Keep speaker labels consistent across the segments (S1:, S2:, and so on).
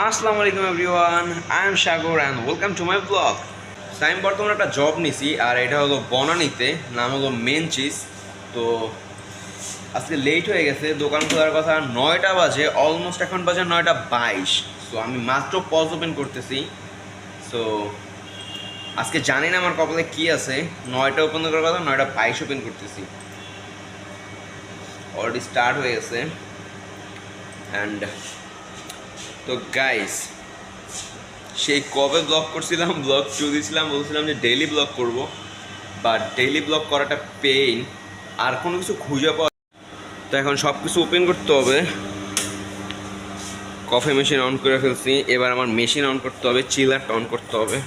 S1: আসসালামু আলাইকুম everyone I am Sagar and welcome to my vlog আমি বর্তমানে একটা জব নিছি, আর এটা হলো বনানীতে, নাম হলো মেন চিজ তো আজকে লেট হয়ে গেছে, দোকান খোলার কথা নয়টা বাজে অলমোস্ট এখন বাজে নয়টা বাইশ। সো আমি মাত্র পজ ওপেন করতেছি। সো আজকে জানি না আমার কপালে কি আছে, নয়টা ওপেন করার কথা, নয়টা বাইশ ওপেন করতেছি। অলরেডি স্টার্ট হয়ে গেছে। অ্যান্ড তো গাইস সেই কবে ব্লগ করছিলাম? ব্লগ টু দিয়েছিলাম বলছিলাম যে ডেইলি ব্লগ করব বাট ডেইলি ব্লগ করাটা পেইন আর কোনো কিছু খুঁজে পাওয়া তো এখন সব কিছু ওপেন করতে হবে। কফি মেশিন অন করে ফেলছি, এবার আমার মেশিন অন করতে হবে চিলারটা অন করতে হবে।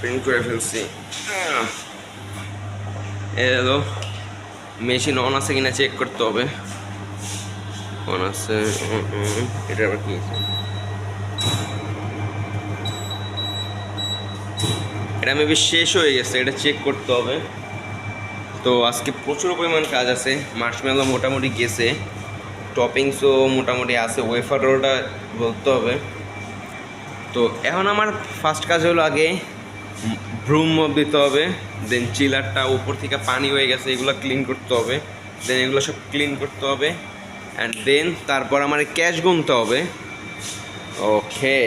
S1: প্রিন্ট করে ফেলছি। এলো মেশিন অন আছে কিনা চেক করতে হবে। অন আছে এটা আবার কি? আছে? এটা মেবি শেষ হয়ে গেছে, এটা চেক করতে হবে। তো আজকে প্রচুর পরিমাণ কাজ আছে মার্শমেলো মোটামুটি গেছে। টপিংসও মোটামুটি আছে ওয়েফার রোলটা বলতে হবে। তো এখন আমার ফার্স্ট কাজ হলো আগে ব্রুম মপ দিতে হবে দেন চিলারটা উপর থেকে পানি হয়ে গেছে, এগুলো ক্লিন করতে হবে দেন এগুলো সব ক্লিন করতে হবে অ্যান্ড দেন তারপর আমার ক্যাশ গুনতে হবে। ওকে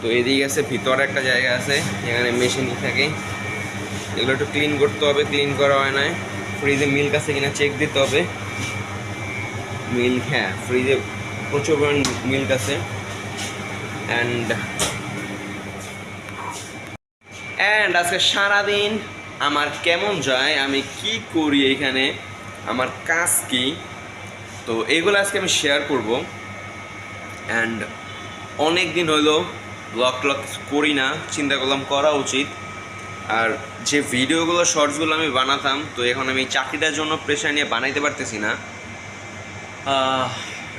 S1: তো এদিকে আছে, ভিতরে একটা জায়গা আছে এখানে মেশিনই থাকে। এগুলো একটু ক্লিন করতে হবে ক্লিন করা হয় না ফ্রিজে মিল্ক আছে কিনা চেক দিতে হবে। মিল্ক হ্যাঁ ফ্রিজে প্রচুর পরিমাণ মিল্ক আছে। অ্যান্ড অ্যান্ড আজকে সারাদিন আমার কেমন যায়, আমি কি করি এখানে, আমার কাজ কি? তো এগুলো আজকে আমি শেয়ার করব। অ্যান্ড অনেক দিন হলো ব্লগ ট্লগ করি না, চিন্তা করলাম করা উচিত। আর যে ভিডিওগুলো শর্টসগুলো আমি বানাতাম, তো এখন আমি চাকরিটার জন্য প্রেশার নিয়ে বানাইতে পারতেছি না।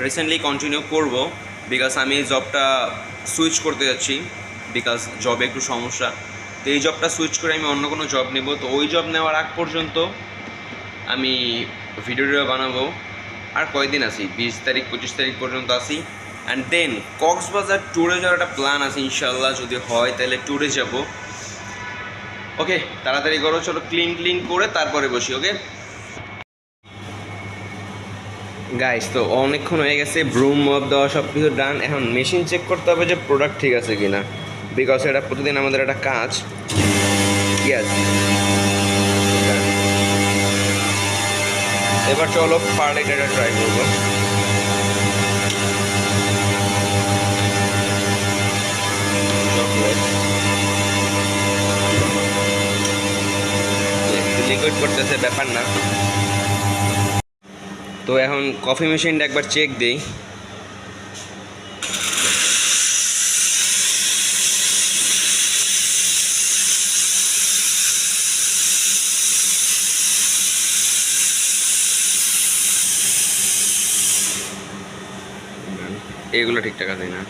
S1: রিসেন্টলি কন্টিনিউ করব বিকজ আমি জবটা সুইচ করতে যাচ্ছি বিকজ জবে একটু সমস্যা। তো এই জবটা সুইচ করে আমি অন্য কোনো জব নেব। তো ওই জব নেওয়ার আগ পর্যন্ত আমি ভিডিওটা বানাবো। আর কয়দিন আছি? বিশ তারিখ, পঁচিশ তারিখ পর্যন্ত আসি অ্যান্ড দেন কক্সবাজার ট্যুরে যাওয়ার একটা প্ল্যান আছে ইনশাল্লাহ যদি হয় তাহলে ট্যুরে যাব। ওকে তাড়াতাড়ি করো, চলো ক্লিন ক্লিন করে তারপরে বসি ওকে গাইস তো অনেকক্ষণ হয়ে গেছে ব্রুম মপ দেওয়া সব কিছু ডান এখন মেশিন চেক করতে হবে যে প্রোডাক্ট ঠিক আছে কিনা। বিকজ এটা প্রতিদিন আমাদের একটা কাজ। ইয়েস এবার চলো পার লিটারটা ট্রাই করব। লিকুইড করতেছে, ব্যাপার না। তো এখন কফি মেশিনটা একবার চেক দিই। এগুলো ঠিকঠাক আছে না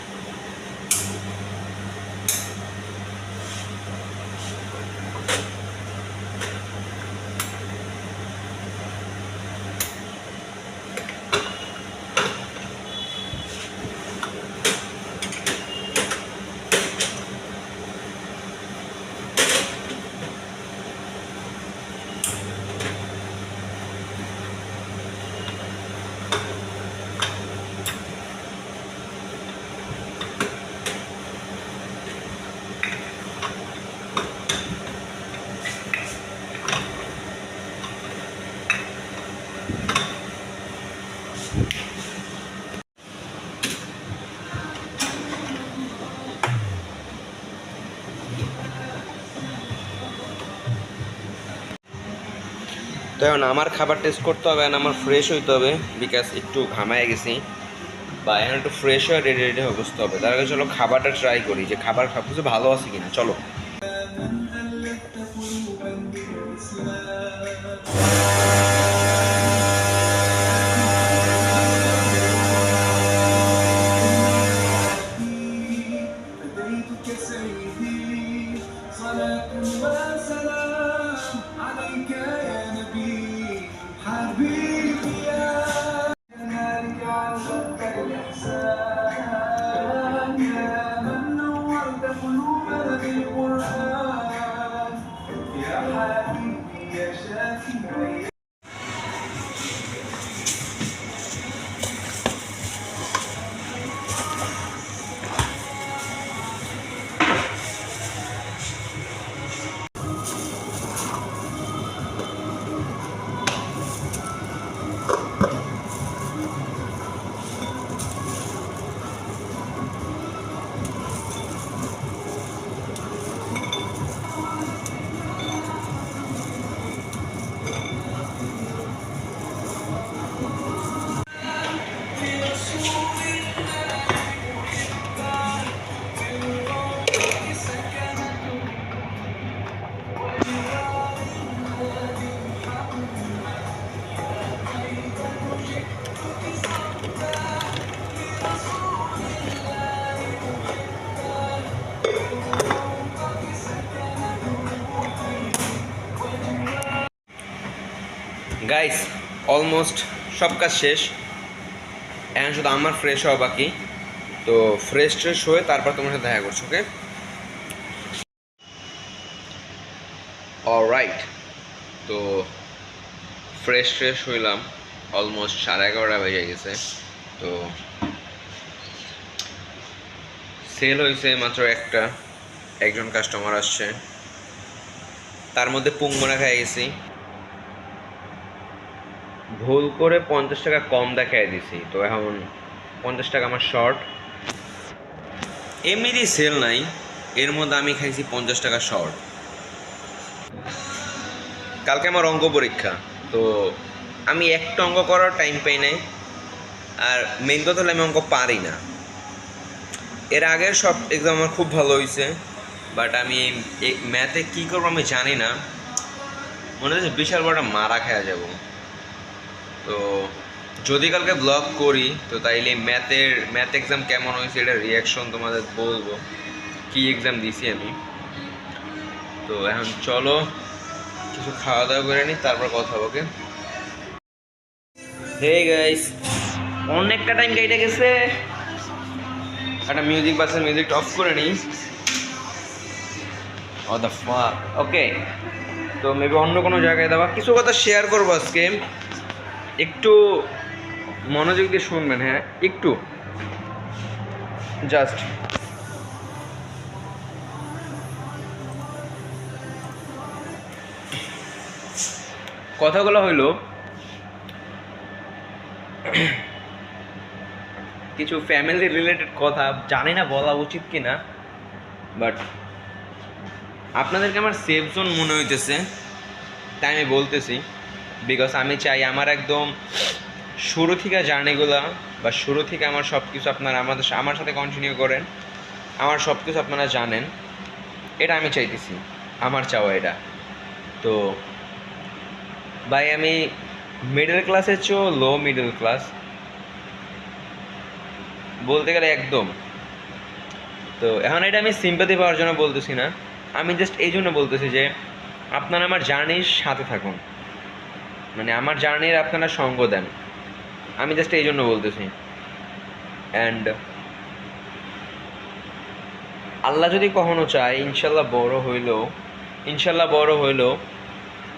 S1: তো এখন আমার খাবার টেস্ট করতে হবে আর আমার ফ্রেশ হইতে হবে বিকজ একটু ঘামায় গেছি। বা এখন একটু ফ্রেশ হয়ে রেডি রেডি হয়ে বসতে হবে। তার আগে চলো খাবারটা ট্রাই করি যে খাবার খাব কিছু ভালো আছে কিনা। চলো। গাইস অলমোস্ট সব কাজ শেষ। এখন শুধু আমার ফ্রেশ হওয়া বাকি। তো ফ্রেশ ট্রেশ হয়ে তারপর তোমার সাথে দেখা করছ ওকে অলরাইট তো ফ্রেশ ট্রেশ হইলাম। অলমোস্ট সাড়ে এগারোটা বেজে গেছে। তো সেল হয়েছে মাত্র একটা। একজন কাস্টমার আসছে। তার মধ্যে পুঙ্গনা খেয়ে গেছি। ভুল করে পঞ্চাশ টাকা কম দেখায় দিছি। তো এখন পঞ্চাশ টাকা আমার শর্ট এমনিতেই সেল নাই, এর মধ্যে আমি খাইছি পঞ্চাশ টাকা শর্ট কালকে আমার অঙ্ক পরীক্ষা, তো আমি একটা অঙ্ক করার টাইম পাই নাই, আর মেন কথা হলো আমি অঙ্ক পারি না। এর আগের সব এক্সাম আমার খুব ভালো হয়েছে বাট আমি ম্যাথে কী করব আমি জানি না। মনে হচ্ছে বিশাল বড় মারা খেয়া যাব। তো যদি কালকে ব্লগ করি, তো তাইলে ম্যাথের ম্যাথ এক্সাম কেমন হয়েছে এটা রিয়াকশন তোমাদের বলব। কি এক্সাম দিছি আমি? তো এখন চলো, কিছু খাওয়া দাওয়া করে নিই তারপর কথা ওকে হে গাইস অনেকটা টাইম কেটে গেছে। একটা মিউজিক বাসে মিউজিকটা অফ করে নিই ও ফাক ওকে তো মেবি অন্য কোনো জায়গায় দেওয়া কিছু কথা শেয়ার করব আজকে। একটু মনোযোগ দিয়ে শুনবেন হ্যাঁ? একটু। জাস্ট। কথাগুলো হইল, কিছু ফ্যামিলি রিলেটেড কথা, জানি না বলা উচিত কি না বাট আপনাদেরকে আমার সেফ জোন মনে হইতেছে, তাই আমি বলতেছি। বিকজ আমি চাই আমার একদম শুরু থেকে জার্নিগুলো বা শুরু থেকে আমার সব কিছু আপনারা আমাদের আমার সাথে কন্টিনিউ করেন। আমার সব কিছু আপনারা জানেন। এটা আমি চাইতেছি। আমার চাওয়া এটা। তো ভাই, আমি মিডল ক্লাসের চেয়েও লো মিডল ক্লাস বলতে গেলে একদম। তো এখন এটা আমি সিম্পাতি পাওয়ার জন্য বলতেছি না। আমি জাস্ট এই জন্য বলতেছি যে আপনারা আমার জার্নির সাথে থাকুন। মানে আমার জার্নির আপনারা সঙ্গ দেন। আমি জাস্ট এই জন্য বলতেছি। অ্যান্ড আল্লাহ যদি কখনো চায়, ইনশাল্লাহ বড় হইলেও, ইনশাল্লাহ বড় হইলেও,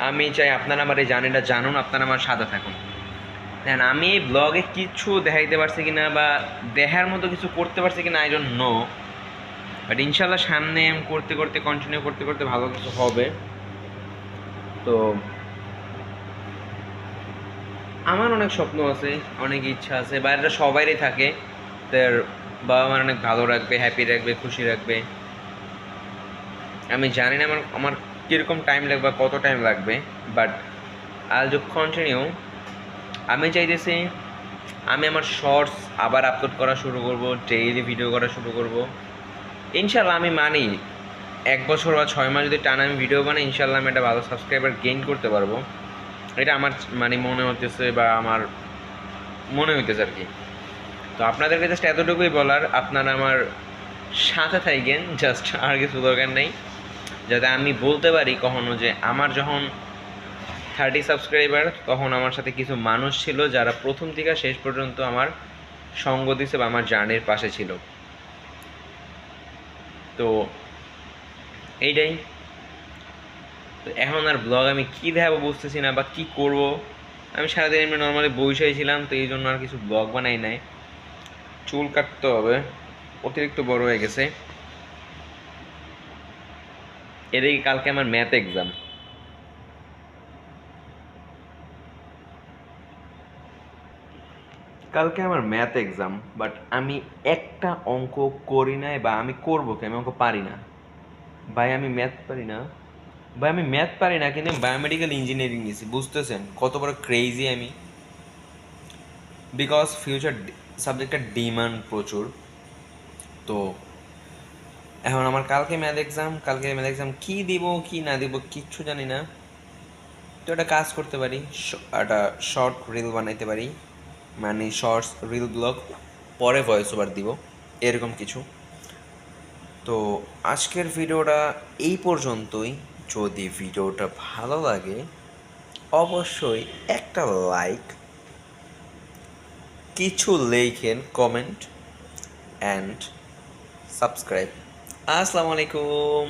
S1: আমি চাই আপনারা আমার এই জার্নিটা জানুন, আপনারা আমার সাদা থাকুন। দেন আমি এই ব্লগে কিছু দেখাইতে পারছি কিনা বা দেখার মতো কিছু করতে পারছি কিনা আই নো বাট ইনশাল্লাহ সামনে করতে করতে কন্টিনিউ করতে করতে ভালো কিছু হবে। তো আমার অনেক স্বপ্ন আছে, অনেক ইচ্ছা আছে বা এটা সবারই থাকে। তার বাবা মার অনেক ভালো রাখবে হ্যাপি রাখবে, খুশি রাখবে। আমি জানি না আমার আমার কীরকম টাইম লাগবে কত টাইম লাগবে বাট আল যো কন্টিনিউ আমি চাইতেছি, আমি আমার শর্টস আবার আপলোড করা শুরু করব ডেইলি ভিডিও করা শুরু করব। ইনশাল্লাহ আমি মানি, এক বছর বা ছয় মাস যদি টানা আমি ভিডিও বানাই ইনশাল্লাহ আমি একটা ভালো সাবস্ক্রাইবার গেইন করতে পারব। এটা আমার মানে মনে হতেছে বা আমার মনে হইতেছে আর কি। তো আপনাদেরকে জাস্ট এতটুকুই বলার, আপনারা আমার সাথে থাকেন জাস্ট আর কিছু দরকার নেই। যাতে আমি বলতে পারি কখনো যে আমার যখন থার্টি সাবস্ক্রাইবার তখন আমার সাথে কিছু মানুষ ছিল যারা প্রথম থেকে শেষ পর্যন্ত আমার সঙ্গ দিছে বা আমার জার্নির পাশে ছিল। তো এইটাই। তো এখন আর ব্লগ আমি কী দেখাবো বুঝতেছি না, বা কী করব? আমি সারাদিন এমনি নর্মালি বসেই ছিলাম, তো এই জন্য আর কিছু ব্লগ বানাই নাই। চুল কাটতে হবে, অতিরিক্ত বড় হয়ে গেছে। এদিকে কালকে আমার ম্যাথ এক্সাম কালকে আমার ম্যাথ এক্সাম বাট আমি একটা অঙ্ক করি নাই, বা আমি করব কি? আমি অঙ্ক পারি না। ভাই, আমি ম্যাথ পারি না। ভাই, আমি ম্যাথ পারি না, কিন্তু বায়োমেডিক্যাল ইঞ্জিনিয়ারিং নিয়েছি বুঝতেছেন? কত বড় ক্রেজি আমি। বিকজ ফিউচার সাবজেক্টের ডিমান্ড প্রচুর। তো, এখন আমার কালকে ম্যাথ এক্সাম কালকে ম্যাথ এক্সাম কী দিব, কি না দিব, কিচ্ছু জানি না। তো একটা কাজ করতে পারি একটা শর্ট রিল বানাইতে পারি। মানে শর্টস রিল ব্লগ পরে ভয়েস ওভার দিব, এরকম কিছু। তো, আজকের ভিডিওটা এই পর্যন্তই। যদি ভিডিওটা ভালো লাগে অবশ্যই একটা লাইক কিছু লেখেন কমেন্ট অ্যান্ড সাবস্ক্রাইব। আসসালামু আলাইকুম।